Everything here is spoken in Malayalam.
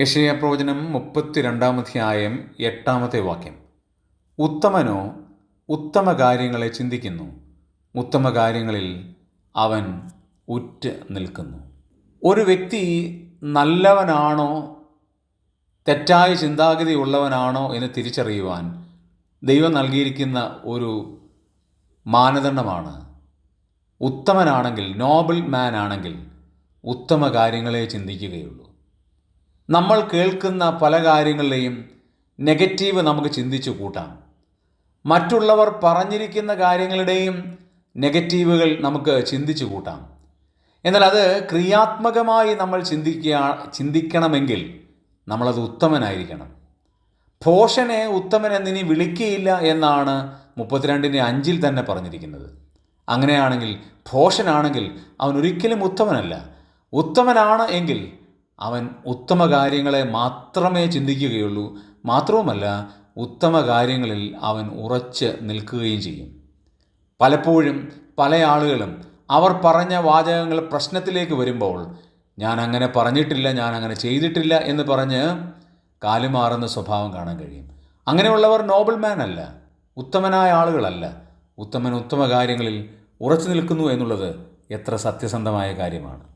യഷയ പ്രവചനം മുപ്പത്തിരണ്ടാമധ്യായം എട്ടാമത്തെ വാക്യം. ഉത്തമനോ ഉത്തമ കാര്യങ്ങളെ ചിന്തിക്കുന്നു. ഉത്തമ കാര്യങ്ങളിൽ അവൻ ഉറ്റ് നിൽക്കുന്നു. ഒരു വ്യക്തി നല്ലവനാണോ തെറ്റായ ചിന്താഗതി ഉള്ളവനാണോ എന്ന് തിരിച്ചറിയുവാൻ ദൈവം നൽകിയിരിക്കുന്ന ഒരു മാനദണ്ഡമാണ്. ഉത്തമനാണെങ്കിൽ നോബിൾ മാൻ ആണെങ്കിൽ ഉത്തമ കാര്യങ്ങളെ ചിന്തിക്കുകയുള്ളൂ. നമ്മൾ കേൾക്കുന്ന പല കാര്യങ്ങളിലെയും നെഗറ്റീവ് നമുക്ക് ചിന്തിച്ചു കൂട്ടാം. മറ്റുള്ളവർ പറഞ്ഞിരിക്കുന്ന കാര്യങ്ങളുടെയും നെഗറ്റീവുകൾ നമുക്ക് ചിന്തിച്ചു കൂട്ടാം. എന്നാൽ അത് ക്രിയാത്മകമായി നമ്മൾ ചിന്തിക്കുക ചിന്തിക്കണമെങ്കിൽ നമ്മളത് ഉത്തമനായിരിക്കണം. ഭോഷനെ ഉത്തമൻ എന്നിനി വിളിക്കുകയില്ല എന്നാണ് മുപ്പത്തിരണ്ടിന്റെ അഞ്ചിൽ തന്നെ പറഞ്ഞിരിക്കുന്നത്. അങ്ങനെയാണെങ്കിൽ ഭോഷനാണെങ്കിൽ അവൻ ഒരിക്കലും ഉത്തമനല്ല. ഉത്തമനാണ് എങ്കിൽ അവൻ ഉത്തമ കാര്യങ്ങളെ മാത്രമേ ചിന്തിക്കുകയുള്ളൂ. മാത്രവുമല്ല ഉത്തമ കാര്യങ്ങളിൽ അവൻ ഉറച്ച് നിൽക്കുകയും ചെയ്യും. പലപ്പോഴും പല ആളുകളും അവർ പറഞ്ഞ വാചകങ്ങൾ പ്രശ്നത്തിലേക്ക് വരുമ്പോൾ ഞാൻ അങ്ങനെ പറഞ്ഞിട്ടില്ല ഞാൻ അങ്ങനെ ചെയ്തിട്ടില്ല എന്ന് പറഞ്ഞ് കാലുമാറുന്ന സ്വഭാവം കാണാൻ കഴിയും. അങ്ങനെയുള്ളവർ നോബിൾ മാൻ അല്ല ഉത്തമനായ ആളുകളല്ല. ഉത്തമൻ ഉത്തമ കാര്യങ്ങളിൽ ഉറച്ചു നിൽക്കുന്നു എന്നുള്ളത് എത്ര സത്യസന്ധമായ കാര്യമാണ്.